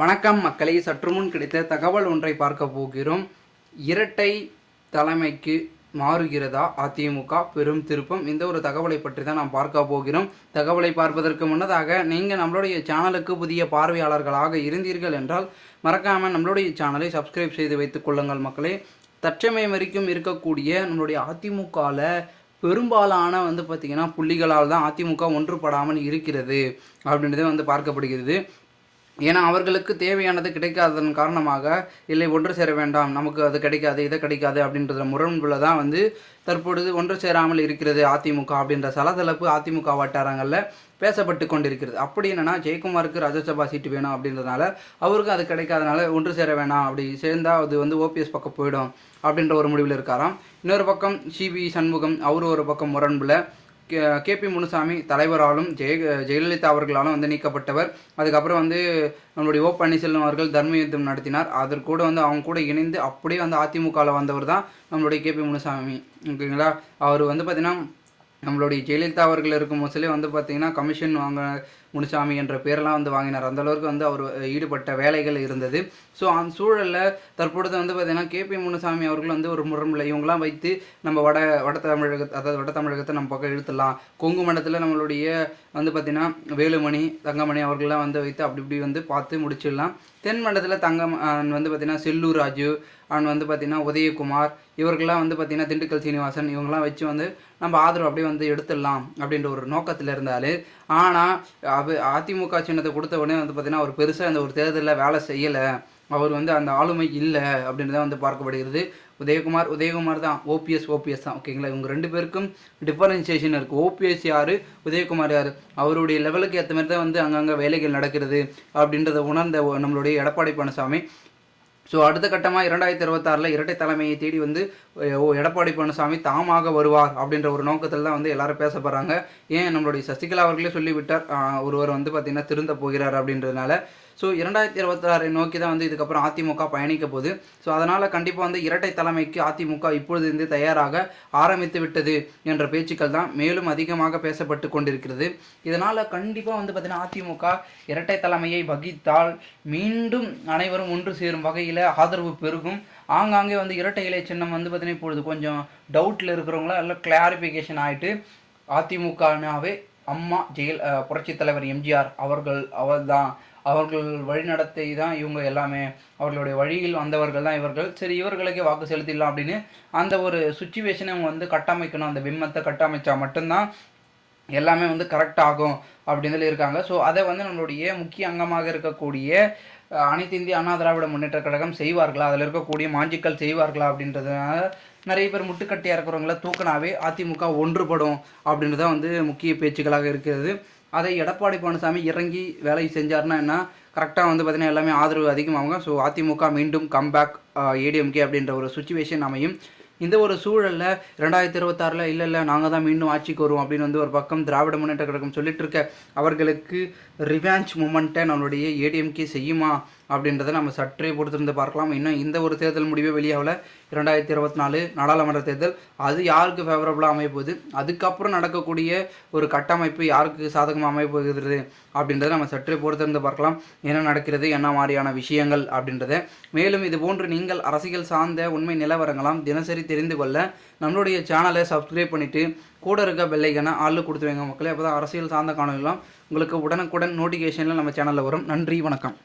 வணக்கம் மக்களை சற்று முன் கிடைத்த தகவல் ஒன்றை பார்க்க போகிறோம். இரட்டை தலைமைக்கு மாறுகிறதா? அதிமுக பெரும் திருப்பம். இந்த ஒரு தகவலை பற்றி தான் நாம் பார்க்க போகிறோம். தகவலை பார்ப்பதற்கு முன்னதாக நீங்கள் நம்மளுடைய சேனலுக்கு புதிய பார்வையாளர்களாக இருந்தீர்கள் என்றால் மறக்காமல் நம்மளுடைய சேனலை சப்ஸ்கிரைப் செய்து வைத்துக் கொள்ளுங்கள் மக்களே. தற்சமயம் வரைக்கும் இருக்கக்கூடிய நம்மளுடைய அதிமுகவில் பெரும்பாலான வந்து பார்த்திங்கன்னா புள்ளிகளால் தான் அதிமுக ஒன்றுபடாமல் இருக்கிறது அப்படின்றதே வந்து பார்க்கப்படுகிறது. ஏன்னா அவர்களுக்கு தேவையானது கிடைக்காததன் காரணமாக இல்லை ஒன்று சேர வேண்டாம் நமக்கு அது கிடைக்காது இதை கிடைக்காது அப்படின்றத முரண்புல தான் வந்து தற்பொழுது ஒன்று சேராமல் இருக்கிறது அதிமுக அப்படின்ற சலசலப்பு அதிமுக வட்டாரங்களில் பேசப்பட்டு கொண்டிருக்கிறது. அப்படி என்னன்னா ஜெயக்குமாருக்கு ராஜ்யசபா சீட்டு வேணும் அப்படின்றதுனால அவருக்கு அது கிடைக்காதனால ஒன்று சேர வேணாம் அப்படி சேர்ந்தால் அது வந்து ஓபிஎஸ் பக்கம் போயிடும் அப்படின்ற ஒரு முடிவில் இருக்காராம். இன்னொரு பக்கம் சிபி சண்முகம் அவர் ஒரு பக்கம் முரண்புல. கேபி முனுசாமி தலைவராலும் ஜெய ஜெயலலிதா அவர்களாலும் வந்து நீக்கப்பட்டவர். அதுக்கப்புறம் வந்து நம்மளுடைய ஓ பன்னீர்செல்வம் அவர்கள் தர்ம யுத்தம் நடத்தினார். அதற்கு கூட வந்து அவங்க கூட இணைந்து அப்படியே வந்து அதிமுகவில் வந்தவர் தான் நம்மளுடைய கேபி முனுசாமி. ஓகேங்களா? அவர் வந்து பார்த்திங்கன்னா நம்மளுடைய ஜெயலலிதா அவர்கள் இருக்கும் மோஸ்ட்லி வந்து பார்த்திங்கன்னா கமிஷன் வாங்க முனுசாமி என்ற பேரெல்லாம் வந்து வாங்கினார். அந்தளவுக்கு வந்து அவர் ஈடுபட்ட வேலைகள் இருந்தது. ஸோ அந்த சூழலில் தற்பொழுது வந்து பார்த்திங்கன்னா கேபி முனுசாமி அவர்கள் வந்து ஒரு முரம்பில் இவங்களாம் வைத்து நம்ம வட வட தமிழக அதாவது வட தமிழகத்தை நம்ம பக்கம் இழுத்துடலாம். கொங்கு மண்டலத்தில் நம்மளுடைய வந்து பார்த்திங்கன்னா வேலுமணி தங்கமணி அவர்கள்லாம் வந்து வைத்து அப்படி இப்படி வந்து பார்த்து முடிச்சிடலாம். தென் மண்டலத்தில் தங்கம் வந்து பார்த்திங்கன்னா செல்லூர் ராஜு அண்ட் வந்து பார்த்திங்கன்னா உதயகுமார் இவர்கள்லாம் வந்து பார்த்திங்கன்னா திண்டுக்கல் சீனிவாசன் இவங்கெல்லாம் வச்சு வந்து நம்ம ஆதரவு அப்படியே வந்து எடுத்துடலாம் அப்படின்ற ஒரு நோக்கத்தில் இருந்தாலும் ஆனால் அது அதிமுக சின்னத்தை கொடுத்த உடனே வந்து பார்த்திங்கன்னா அவர் பெருசாக அந்த ஒரு தேர்தலில் வேலை செய்யலை. அவர் வந்து அந்த ஆளுமை இல்லை அப்படின்னு தான் வந்து பார்க்கப்படுகிறது. உதயகுமார் உதயகுமார் தான் ஓபிஎஸ் ஓபிஎஸ் தான். ஓகேங்களா? இவங்க ரெண்டு பேருக்கும் டிஃபரன்சியேஷன் இருக்குது ஓபிஎஸ் யார்? உதயகுமார் யார்? அவருடைய லெவலுக்கு ஏற்ற மாதிரி தான் வந்து அங்கங்கே வேலைகள் நடக்கிறது அப்படின்றத உணர்ந்த நம்மளுடைய எடப்பாடி பழனிசாமி. ஸோ அடுத்த கட்டமாக இரண்டாயிரத்தி இருபத்தாறில் இரட்டை தலைமையை தேடி வந்து ஓ எடப்பாடி பழனிசாமி தாமாக வருவார் அப்படின்ற ஒரு நோக்கத்தில் தான் வந்து எல்லாரும் பேசப்படுறாங்க. ஏன் நம்மளுடைய சசிகலா அவர்களே சொல்லிவிட்டார் ஒருவர் வந்து பார்த்திங்கன்னா திருந்த போகிறார் அப்படின்றதுனால ஸோ இரண்டாயிரத்தி இருபத்தாறை நோக்கி தான் வந்து இதுக்கப்புறம் அதிமுக பயணிக்க போகுது. ஸோ அதனால் கண்டிப்பாக வந்து இரட்டை தலைமைக்கு அதிமுக இப்பொழுது இருந்து தயாராக ஆரம்பித்து விட்டது என்ற பேச்சுக்கள் தான் மேலும் அதிகமாக பேசப்பட்டு கொண்டிருக்கிறது. இதனால் கண்டிப்பாக வந்து பார்த்திங்கன்னா அதிமுக இரட்டை தலைமையை வகித்தால் மீண்டும் அனைவரும் ஒன்று சேரும் வகையில் ஆதரவு பெருகும். ஆங்காங்கே வந்து இரட்டை இலை சின்னம் வந்து பார்த்திங்கன்னா இப்பொழுது கொஞ்சம் டவுட்டில் இருக்கிறவங்களாம் எல்லாம் கிளாரிஃபிகேஷன் ஆகிட்டு அதிமுகனாவே அம்மா ஜெயல் புரட்சித் தலைவர் எம்ஜிஆர் அவர்கள் அவர்தான் அவர்கள் வழிநடத்தை தான் இவங்க எல்லாமே அவர்களுடைய வழியில் வந்தவர்கள் தான் இவர்கள். சரி இவர்களுக்கே வாக்கு செலுத்திடலாம் அப்படின்னு அந்த ஒரு சுச்சுவேஷனை அவங்க வந்து கட்டமைக்கணும். அந்த பிம்மத்தை கட்டமைச்சா மட்டும்தான் எல்லாமே வந்து கரெக்ட் ஆகும் அப்படின்னு இருக்காங்க. ஸோ அதை வந்து நம்மளுடைய முக்கிய அங்கமாக இருக்கக்கூடிய அனைத்து இந்திய அண்ணா திராவிட முன்னேற்ற கழகம் செய்வார்களா? அதில் இருக்கக்கூடிய மாஞ்சிக்கல் செய்வார்களா அப்படின்றதுனால நிறைய பேர் முட்டுக்கட்டியாக இருக்கிறவங்கள தூக்கினாவே அதிமுக ஒன்றுபடும் அப்படின்றத வந்து முக்கிய பேச்சுக்களாக இருக்கிறது. அதை எடப்பாடி பழனிசாமி இறங்கி வேலை செஞ்சார்னா என்ன? கரெக்டாக வந்து பார்த்திங்கன்னா எல்லாமே ஆதரவு அதிகமாகும் ஸோ அதிமுக மீண்டும் கம்பேக் ஏடிஎம்கே அப்படின்ற ஒரு சுச்சுவேஷன் அமையும். இந்த ஒரு சூழலில் ரெண்டாயிரத்தி இருபத்தாறில் இல்லை இல்லை நாங்கள் தான் மீண்டும் ஆட்சிக்கு வருவோம் அப்படின்னு வந்து ஒரு பக்கம் திராவிட முன்னேற்ற கழகம் சொல்லிட்டு இருக்க அவர்களுக்கு ரிவான்ச் மூமெண்ட்டை நம்மளுடைய ஏடிஎம்கே செய்யுமா அப்படின்றத நம்ம சற்றே பொறுத்திருந்து பார்க்கலாம். இன்னும் இந்த ஒரு தேர்தல் முடிவே வெளியாகல. இரண்டாயிரத்தி இருபத்தி நாலு நாடாளுமன்ற தேர்தல் அது யாருக்கு ஃபேவரபுளாக அமைப்போகுது அதுக்கப்புறம் நடக்கக்கூடிய ஒரு கட்டமைப்பு யாருக்கு சாதகமாக அமைப்போகிறது அப்படின்றத நம்ம சற்றே பொறுத்திருந்து பார்க்கலாம். என்ன நடக்கிறது என்ன மாதிரியான விஷயங்கள் அப்படின்றத. மேலும் இது போன்று நீங்கள் அரசியல் சார்ந்த உண்மை நிலவரங்களாம் தினசரி தெரிந்து கொள்ள நம்மளுடைய சேனலை சப்ஸ்கிரைப் பண்ணிவிட்டு கூட இருக்க பெல்லைக்கான ஆள் கொடுத்து வைங்க மக்களே. அப்போ தான் அரசியல் சார்ந்த காணொலிலாம் உங்களுக்கு உடனுக்குடன் நோட்டிஃபிகேஷனில் நம்ம சேனலில் வரும். நன்றி வணக்கம்.